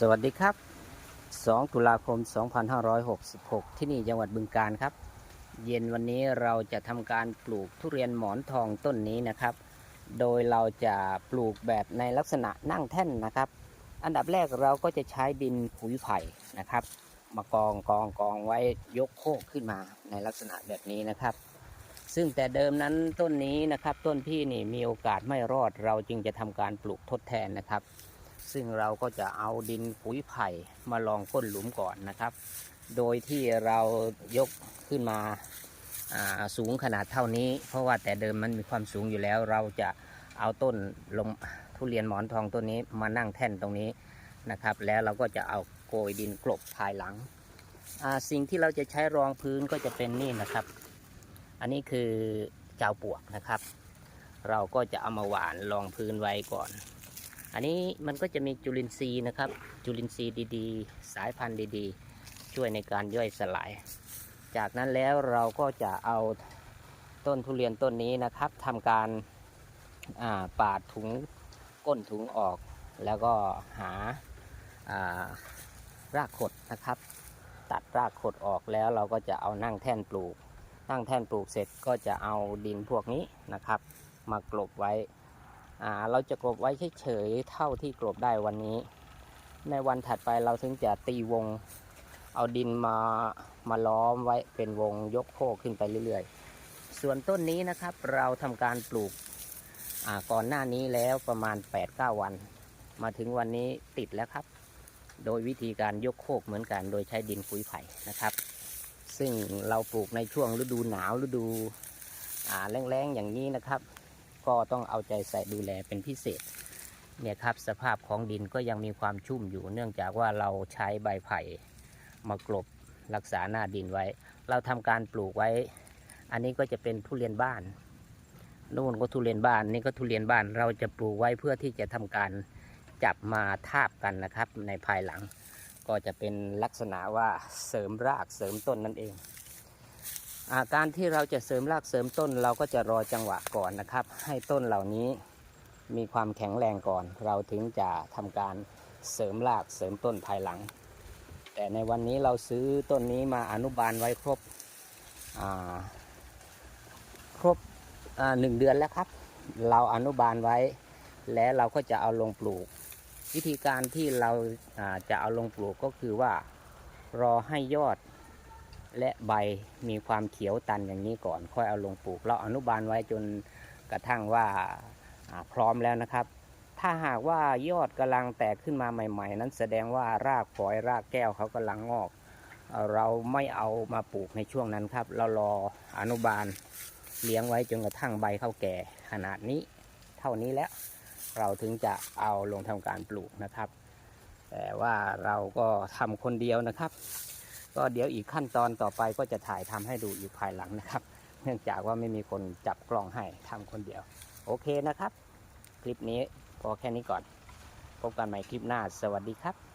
สวัสดีครับ 2 ตุลาคม 2566 ที่นี่จังหวัดบึงกาฬครับ เย็นวันนี้เราจะทำการปลูกทุเรียนหมอนทองต้นนี้นะครับ โดยเราจะปลูกแบบในลักษณะนั่งแท่นนะครับ อันดับแรกเราก็จะใช้ดินปุ๋ยไผ่นะครับ มากองกองกองไว้ยกโคกขึ้นมาในลักษณะแบบนี้นะครับ ซึ่งแต่เดิมนั้นต้นนี้นะครับ ต้นพี่นี่มีโอกาสไม่รอดเราจึงจะทำการปลูกทดแทนนะครับ ซึ่งเราก็จะเอาดินปุ๋ยไผ่มาลองก้นหลุมก่อนนะครับ โดยที่เรายกขึ้นมาาสูงขนาดเท่านี้ เพราะว่าแต่เดิมมันมีความสูงอยู่แล้ว เราจะเอาต้นลงทุเรียนหมอนทองต้นนี้มานั่งแท่นตรงนี้นะครับ แล้วเราก็จะเอาโกยดินกลบภายหลัง สิ่งที่เราจะใช้รองพื้นก็จะเป็นนี่นะครับ อันนี้คือเจ้าปวกนะครับ เราก็จะเอามาหวานรองพื้นไว้ก่อน อันนี้มันก็จะมีจุลินทรีย์นะครับ จุลินทรีย์ดีๆ สายพันธุ์ดีๆ ช่วยในการย่อยสลาย จากนั้นแล้วเราก็จะเอาต้นทุเรียนต้นนี้นะครับทำการาปาดถุงก้นถุงออก แล้วก็หาารากขดนะครับ ตัดรากขดออกแล้วเราก็จะเอานั่งแท่นปลูก นั่งแท่นปลูกเสร็จก็จะเอาดินพวกนี้นะครับ มากลบไว้ อ่าเราจะกลบไว้เฉยๆเท่าที่กลบได้วันนี้ ในวันถัดไปเราถึงจะตีวง เอาดินมามาล้อมไว้เป็นวงยกโคกขึ้นไปเรื่อยๆ ส่วนต้นนี้นะครับเราทำการปลูกก่อนหน้านี้แล้วประมาณ 8-9 วัน มาถึงวันนี้ติดแล้วครับ โดยวิธีการยกโคกเหมือนกัน โดยใช้ดินปุ๋ยไผ่นะครับ ซึ่งเราปลูกในช่วงฤดูหนาวฤดูแรงๆอย่างนี้นะครับ ก็ต้องเอาใจใส่ดูแลเป็นพิเศษเนี่ยครับสภาพของดินก็ยังมีความชุ่มอยู่ เนื่องจากว่าเราใช้ใบไผ่มากลบรักษาหน้าดินไว้ เราทำการปลูกไว้ อันนี้ก็จะเป็นทุเรียนบ้านนู่นก็ทุเรียนบ้านนี่ก็ทุเรียนบ้านเราจะปลูกไว้เพื่อที่จะทำการจับมาทาบกันนะครับ ในภายหลัง ก็จะเป็นลักษณะว่าเสริมรากเสริมต้นนั่นเอง การที่เราจะเสริมรากเสริมต้นเราก็จะรอจังหวะก่อนนะครับ ให้ต้นเหล่านี้มีความแข็งแรงก่อน เราถึงจะทำการเสริมรากเสริมต้นภายหลัง แต่ในวันนี้เราซื้อต้นนี้มาอนุบาลไว้ครบครบหนึ่งเดือนแล้วครับ เราอนุบาลไว้ และเราก็จะเอาลงปลูก วิธีการที่เราอ่าจะเอาลงปลูกก็คือว่ารอให้ยอด และใบมีความเขียวตันอย่างนี้ก่อน ค่อยเอาลงปลูก เราอนุบาลไว้จนกระทั่งว่าพร้อมแล้วนะครับ ถ้าหากว่ายอดกำลังแตกขึ้นมาใหม่ ๆ นั้นแสดงว่ารากฝอยรากแก้วเขากำลังงอก เราไม่เอามาปลูกในช่วงนั้นครับ เรารออนุบาลเลี้ยงไว้จนกระทั่งใบเข้าแก่ขนาดนี้ เท่านี้แล้วเราถึงจะเอาลงทำการปลูกนะครับ แต่ว่าเราก็ทำคนเดียวนะครับ ก็เดี๋ยวอีกขั้นตอนต่อไปก็จะถ่ายทำให้ดูอีกภายหลังนะครับ เนื่องจากว่าไม่มีคนจับกล้องให้ทำคนเดียว โอเคนะครับ คลิปนี้พอแค่นี้ก่อน พบกันใหม่คลิปหน้า สวัสดีครับ